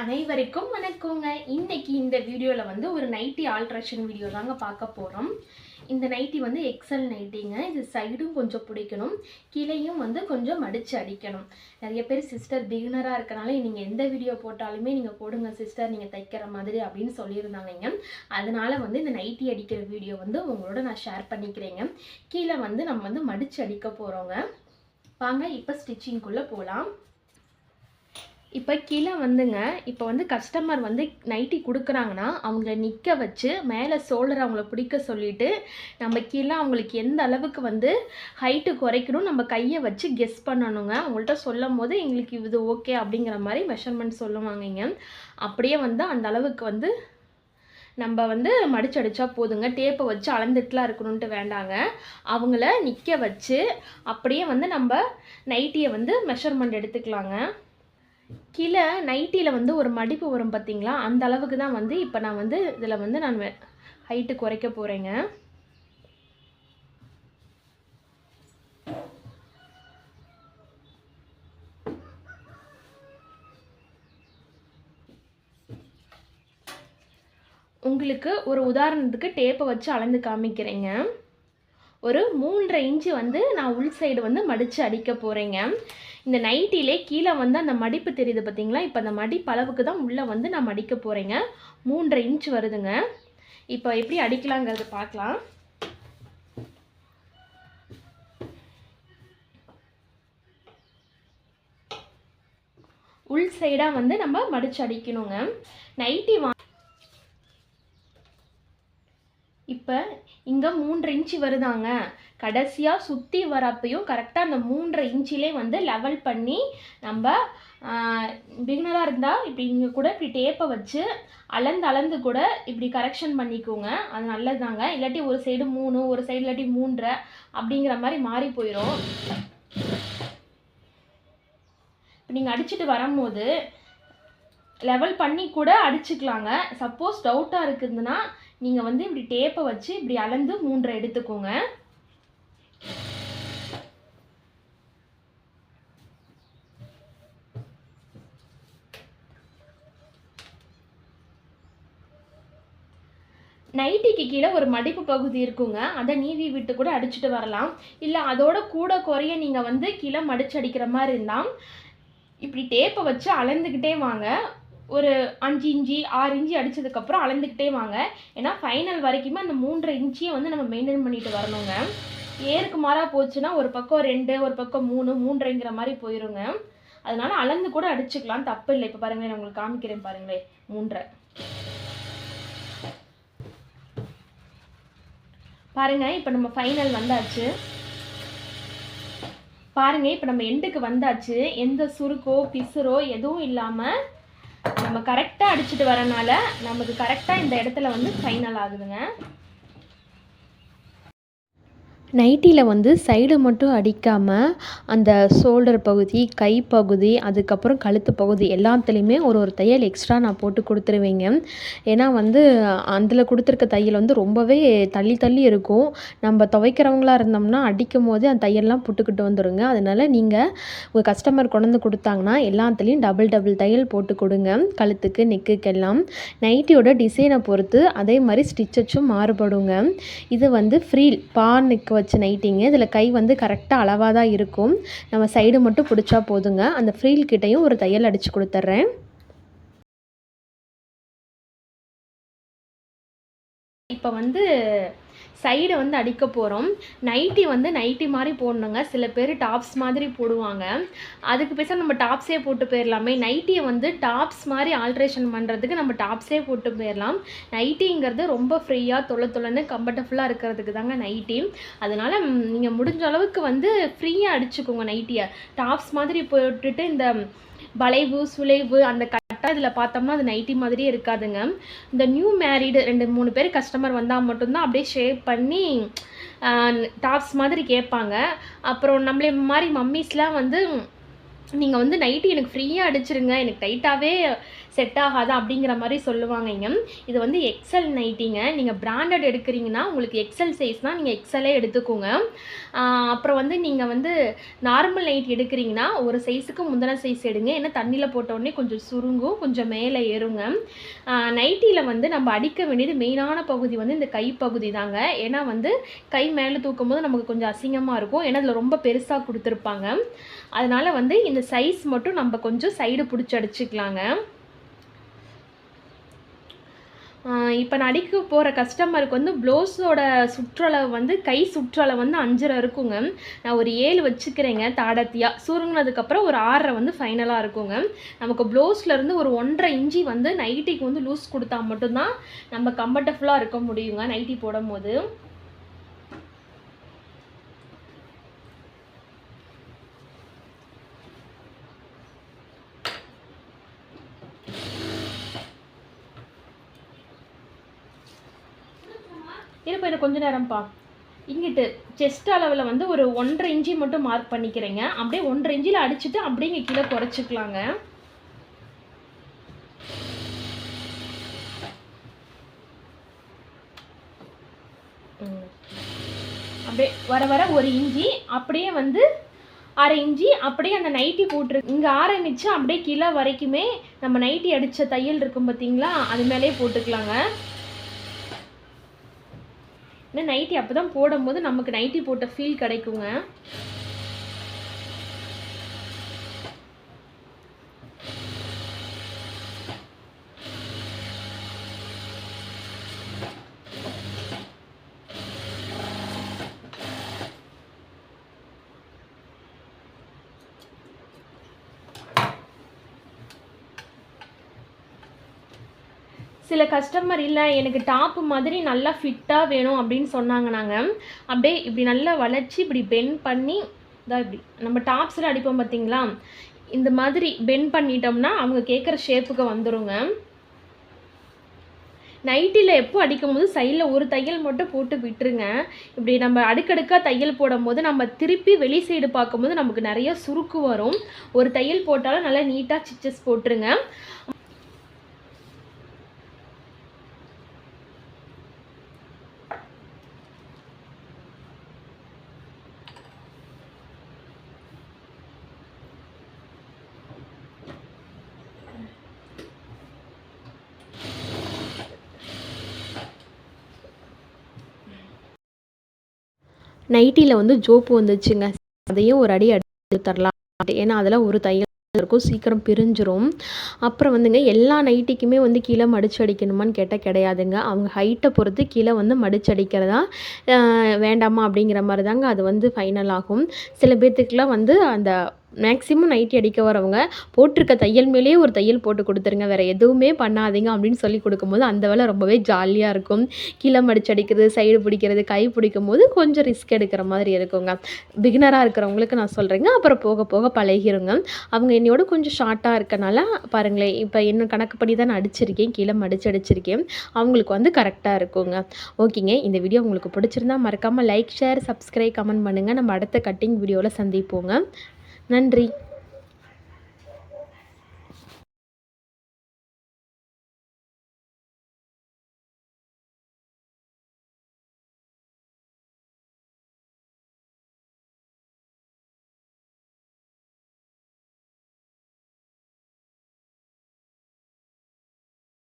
அனைவருக்கும் வணக்கங்க. இன்றைக்கி இந்த வீடியோவில் வந்து ஒரு நைட்டி ஆல்ட்ரேஷன் வீடியோ தாங்க பார்க்க போகிறோம் இந்த நைட்டி வந்து எக்ஸல் நைட்டிங்க இது சைடும் கொஞ்சம் பிடிக்கணும். கீழேயும் வந்து கொஞ்சம் மடித்து அடிக்கணும். நிறைய பேர் சிஸ்டர் பிகினராக இருக்கனால நீங்கள் எந்த வீடியோ போட்டாலுமே நீங்கள் போடுங்க சிஸ்டர் நீங்கள் தைக்கிற மாதிரி அப்படின்னு சொல்லியிருந்தாங்க அதனால் வந்து இந்த நைட்டி அடிக்கிற வீடியோ வந்து உங்களோட நான் ஷேர் பண்ணிக்கிறேங்க. கீழே வந்து நம்ம வந்து மடித்து அடிக்க போகிறோங்க வாங்க இப்போ ஸ்டிச்சிங்குள்ளே போகலாம் இப்போ கீழே வந்துங்க இப்போ வந்து கஸ்டமர் வந்து நைட்டி கொடுக்குறாங்கன்னா அவங்கள நிற்க வச்சு மேலே சோல்டர் அவங்கள பிடிக்க சொல்லிட்டு நம்ம கீழே அவங்களுக்கு எந்த அளவுக்கு வந்து ஹைட்டு குறைக்கணும் நம்ம கையை வச்சு கெஸ் பண்ணணுங்க. அவங்கள்ட்ட சொல்லும் போது எங்களுக்கு இது ஓகே அப்படிங்கிற மாதிரி மெஷர்மெண்ட் சொல்லுவாங்கங்க அப்படியே வந்து அந்த அளவுக்கு வந்து நம்ம வந்து மடிச்சடிச்சா போதுங்க. டேப்பை வச்சு அளந்துட்டுலாம் இருக்கணுன்ட்டு வேண்டாங்க. அவங்கள நிற்க வச்சு அப்படியே வந்து நம்ம நைட்டியை வந்து மெஷர்மெண்ட் எடுத்துக்கலாங்க. கீழே நைட்டியில் வந்து ஒரு மடிப்பு வரும் பார்த்தீங்களா அந்த அளவுக்கு தான் வந்து இப்போ நான் வந்து இதில் வந்து நான் ஹைட்டு குறைக்க போகிறேங்க உங்களுக்கு ஒரு உதாரணத்துக்கு டேப்பை வச்சு அளந்து காமிக்கிறேங்க. ஒரு மூன்றரை இன்ச்சு வந்து நான் உள் சைடு வந்து மடித்து அடிக்க போகிறேங்க இந்த நைட்டிலே கீழே வந்து அந்த மடிப்பு தெரியுது பார்த்தீங்களா இப்போ அந்த மடிப்பு அளவுக்கு தான் உள்ளே வந்து நான் மடிக்க போகிறேங்க மூன்றரை இன்ச் வருதுங்க. இப்போ எப்படி அடிக்கலாங்கிறது பார்க்கலாம். உள் சைடாக வந்து நம்ம மடித்து அடிக்கணுங்க. நைட்டி வா இப்போ இங்கே மூன்று இன்ச்சு வருதாங்க. கடைசியாக சுற்றி வரப்பையும் கரெக்டாக அந்த மூன்றரை இன்ச்சிலே வந்து லெவல் பண்ணி நம்ம பிகினராக இருந்தால் இப்படி இங்கே கூட இப்படி டேப்பை வச்சு அளந்து அளந்து கூட இப்படி கரெக்ஷன் பண்ணிக்கோங்க. அது நல்லதுதாங்க. இல்லாட்டி ஒரு சைடு மூணு ஒரு சைடு இல்லாட்டி மூன்றரை அப்படிங்கிற மாதிரி மாறி போயிடும் இப்போ நீங்கள் அடிச்சுட்டு வரும்போது லெவல் பண்ணி கூட அடிச்சுக்கலாங்க. சப்போஸ் டவுட்டாக இருக்குதுன்னா நீங்கள் வந்து இப்படி டேப்பை வச்சு இப்படி அளந்து மூன்றை எடுத்துக்கோங்க. நைட்டிக்கு கீழே ஒரு மடிப்பு பகுதி இருக்குங்க. அதை நீவி விட்டு கூட அடிச்சுட்டு வரலாம். இல்லை அதோட கூட குறைய நீங்கள் வந்து கீழே மடிச்சு அடிக்கிற மாதிரி இருந்தால் இப்படி டேப்பை வச்சு அளந்துக்கிட்டே வாங்க. ஒரு அஞ்சு இஞ்சி ஆறு இஞ்சி அடித்ததுக்கப்புறம் அளந்துக்கிட்டே வாங்க. ஏன்னா ஃபைனல் வரைக்குமே அந்த மூன்றரை இன்ச்சியை வந்து நம்ம மெயின்டைன் பண்ணிட்டு வரணுங்க. ஏருக்கு மாறாக போச்சுன்னா ஒரு பக்கம் ரெண்டு ஒரு பக்கம் மூணு மூன்றைங்கிற மாதிரி போயிருங்க. அதனால அளந்து கூட அடிச்சுக்கலாம். தப்பு இல்லை. இப்போ பாருங்களேன் நான் உங்களுக்கு காமிக்கிறேன் பாருங்களேன். மூன்றை பாருங்க இப்போ நம்ம ஃபைனல் வந்தாச்சு. பாருங்க இப்போ நம்ம எண்டுக்கு வந்தாச்சு. எந்த சுருக்கோ பிசுரோ எதுவும் இல்லாமல் நம்ம கரெக்டாக அடிச்சுட்டு வரனால நமக்கு கரெக்டாக இந்த இடத்துல வந்து ஃபைனல் ஆகுதுங்க. நைட்டியில் வந்து சைடு மட்டும் அடிக்காமல் அந்த ஷோல்டர் பகுதி கை பகுதி அதுக்கப்புறம் கழுத்து பகுதி எல்லாத்துலேயுமே ஒரு ஒரு தையல் எக்ஸ்ட்ரா நான் போட்டு கொடுத்துருவேங்க. ஏன்னா வந்து அதில் கொடுத்துருக்க தையல் வந்து ரொம்பவே தள்ளி தள்ளி இருக்கும். நம்ம துவைக்கிறவங்களா இருந்தோம்னா அடிக்கும் போது அந்த தையல்லாம் புட்டுக்கிட்டு வந்துடுங்க அதனால் நீங்கள் உங்கள் கஸ்டமர் கொண்டு வந்து கொடுத்தாங்கன்னா எல்லாத்துலேயும் டபுள் டபுள் தையல் போட்டு கொடுங்க. கழுத்துக்கு நெக்குக்கெல்லாம் நைட்டியோட டிசைனை பொறுத்து அதே மாதிரி ஸ்டிச்சஸும் மாறுபடுங்க. இது வந்து ஃப்ரீ பா நெக் வச்ச நைட்டிங்க. இதில் கை வந்து கரெக்டாக அளவாக தான் இருக்கும். நம்ம சைடு மட்டும் பிடிச்சா போதுங்க. அந்த ஃப்ரீல் கிட்டேயும் ஒரு தையல் அடித்து கொடுத்துட்றேன். இப்போ வந்து சைடை வந்து அடிக்க போகிறோம் நைட்டி வந்து நைட்டி மாதிரி போடணுங்க. சில பேர் டாப்ஸ் மாதிரி போடுவாங்க. அதுக்கு பேச நம்ம டாப்ஸே போட்டு போயிடலாமே நைட்டியை வந்து டாப்ஸ் மாதிரி ஆல்ட்ரேஷன் பண்ணுறதுக்கு நம்ம டாப்ஸே போட்டு போயிடலாம் நைட்டிங்கிறது ரொம்ப ஃப்ரீயாக தொலை தொலைன்னு கம்ஃபர்டபுளாக இருக்கிறதுக்கு தாங்க நைட்டி அதனால் நீங்கள் முடிஞ்ச அளவுக்கு வந்து ஃப்ரீயாக அடிச்சுக்கோங்க நைட்டியை டாப்ஸ் மாதிரி போட்டுட்டு இந்த வளைவு சுளைவு அந்த கட்டா இதில் பார்த்தோம்னா அது நைட்டி மாதிரியே இருக்காதுங்க. இந்த நியூ மேரீடு ரெண்டு மூணு பேர் கஸ்டமர் வந்தால் மட்டும்தான் அப்படியே ஷேப் பண்ணி டாப்ஸ் மாதிரி கேட்பாங்க. அப்புறம் நம்மளே மாதிரி மம்மீஸ்லாம் வந்து நீங்கள் வந்து நைட்டி எனக்கு ஃப்ரீயாக அடிச்சிருங்க. எனக்கு டைட்டாகவே செட் ஆகாதா அப்படிங்கிற மாதிரி சொல்லுவாங்க இது வந்து எக்ஸல் நைட்டிங்க நீங்கள் பிராண்டட் எடுக்கிறீங்கன்னா உங்களுக்கு எக்ஸல் சைஸ்னால் நீங்கள் எக்ஸலே எடுத்துக்கோங்க. அப்புறம் வந்து நீங்கள் வந்து நார்மல் நைட் எடுக்கிறீங்கன்னா ஒரு சைஸுக்கு முந்தின சைஸ் எடுங்க. ஏன்னா தண்ணியில் போட்டோடனே கொஞ்சம் சுருங்கும் கொஞ்சம் மேலே ஏறுங்க. நைட்டியில் வந்து நம்ம அடிக்க வேண்டியது மெயினான பகுதி வந்து இந்த கை பகுதி தாங்க. ஏன்னா வந்து கை மேலே தூக்கும் போது நமக்கு கொஞ்சம் அசிங்கமாக இருக்கும். ஏன்னா அதில் ரொம்ப பெருசாக கொடுத்துருப்பாங்க. அதனால் வந்து இந்த சைஸ் மட்டும் நம்ம கொஞ்சம் சைடு பிடிச்சி அடிச்சுக்கலாங்க. இப்போ நான் அடிக்க போகிற கஸ்டமருக்கு வந்து ப்ளவுஸோட சுற்றளவு வந்து கை சுற்றளவு வந்து அஞ்சரை இருக்குங்க. நான் ஒரு ஏழு வச்சுக்கிறேங்க தாடத்தியாக சுருங்கினதுக்கப்புறம் ஒரு ஆறரை வந்து ஃபைனலாக இருக்குங்க. நமக்கு ப்ளவுஸ்லேருந்து ஒரு ஒன்றரை இன்ச்சி வந்து நைட்டிக்கு வந்து லூஸ் கொடுத்தா மட்டும்தான் நம்ம கம்ஃபர்டபுளாக இருக்க முடியுங்க நைட்டி போடும் போது இருப்பா எனக்கு கொஞ்ச நேரம்ப்பா. இங்கிட்டு செஸ்ட் அளவில் வந்து ஒரு ஒன்றரை இன்ச்சி மட்டும் மார்க் பண்ணிக்கிறேங்க. அப்படியே ஒன்றரை இன்ச்சில் அடிச்சுட்டு அப்படியே இங்கே கீழே குறைச்சிக்கலாங்க. அப்படியே வர வர ஒரு இஞ்சி அப்படியே வந்து அரை இஞ்சி அப்படியே அந்த நைட்டி போட்டுரு. இங்கே ஆரம்பித்து அப்படியே கீழே வரைக்குமே நம்ம நைட்டி அடித்த தையல் இருக்கும் பார்த்தீங்களா அது மேலேயே போட்டுக்கலாங்க. ஏன்னா நைட்டி அப்போ தான் போடும்போது நமக்கு நைட்டி போட்ட ஃபீல் கிடைக்குங்க. சில கஸ்டமர் இல்லை எனக்கு டாப்பு மாதிரி நல்லா ஃபிட்டாக வேணும் அப்படின்னு சொன்னாங்க நாங்கள் அப்படியே இப்படி நல்லா வளைச்சி இப்படி பெண்ட் பண்ணி இதான் இப்படி நம்ம டாப்ஸில் அடிப்போம் பார்த்தீங்களா இந்த மாதிரி பெண்ட் பண்ணிட்டோம்னா அவங்க கேட்குற ஷேப்புக்கு வந்துருங்க. நைட்டியில் எப்போ அடிக்கும் போது சைடில் ஒரு தையல் மட்டும் போட்டு விட்டுருங்க. இப்படி நம்ம அடுக்கடுக்காக தையல் போடும்போது நம்ம திருப்பி வெளி சைடு பார்க்கும்போது நமக்கு நிறைய சுருக்கு வரும். ஒரு தையல் போட்டாலும் நல்லா நீட்டாக ஸ்டிச்சஸ் போட்டுருங்க. நைட்டியில் வந்து ஜோப்பு வந்துச்சுங்க. அதையும் ஒரு அடி அடி தரலாம் ஏன்னா அதெல்லாம் ஒரு தையல் இருக்கும். சீக்கிரம் பிரிஞ்சிரும். அப்புறம் வந்துங்க எல்லா நைட்டிக்குமே வந்து கீழே மடிச்சு அடிக்கணுமான்னு கேட்டால் கிடையாதுங்க. அவங்க ஹைட்டை பொறுத்து கீழே வந்து மடிச்சு அடிக்கிறதா வேண்டாமா அப்படிங்கிற மாதிரி தாங்க அது வந்து ஃபைனல் ஆகும். சில பேர்த்துக்குலாம் வந்து அந்த மேக்ஸிமம் நைட்டி அடிக்க வரவங்க போட்டிருக்க தையல் மேலேயே ஒரு தையல் போட்டு கொடுத்துருங்க. வேறு எதுவுமே பண்ணாதீங்க அப்படின்னு சொல்லி கொடுக்கும்போது அந்த வேலை ரொம்பவே ஜாலியாக இருக்கும். கீழே மடிச்சு அடிக்கிறது சைடு பிடிக்கிறது கை பிடிக்கும் போது கொஞ்சம் ரிஸ்க் எடுக்கிற மாதிரி இருக்குங்க. பிகினராக இருக்கிறவங்களுக்கு நான் சொல்கிறேங்க அப்புறம் போக போக பழகிருங்க. அவங்க என்னையோட கொஞ்சம் ஷார்ட்டாக இருக்கனால பாருங்களேன் இப்போ என்ன கணக்கு பண்ணி தான் நான் அடிச்சிருக்கேன். கீழே மடிச்சு அடிச்சிருக்கேன். அவங்களுக்கு வந்து கரெக்டாக இருக்குங்க. ஓகேங்க. இந்த வீடியோ உங்களுக்கு பிடிச்சிருந்தா மறக்காமல் லைக் ஷேர் சப்ஸ்கிரைப் கமெண்ட் பண்ணுங்கள் நம்ம அடுத்த கட்டிங் வீடியோவில் சந்திப்போங்க. நன்றி.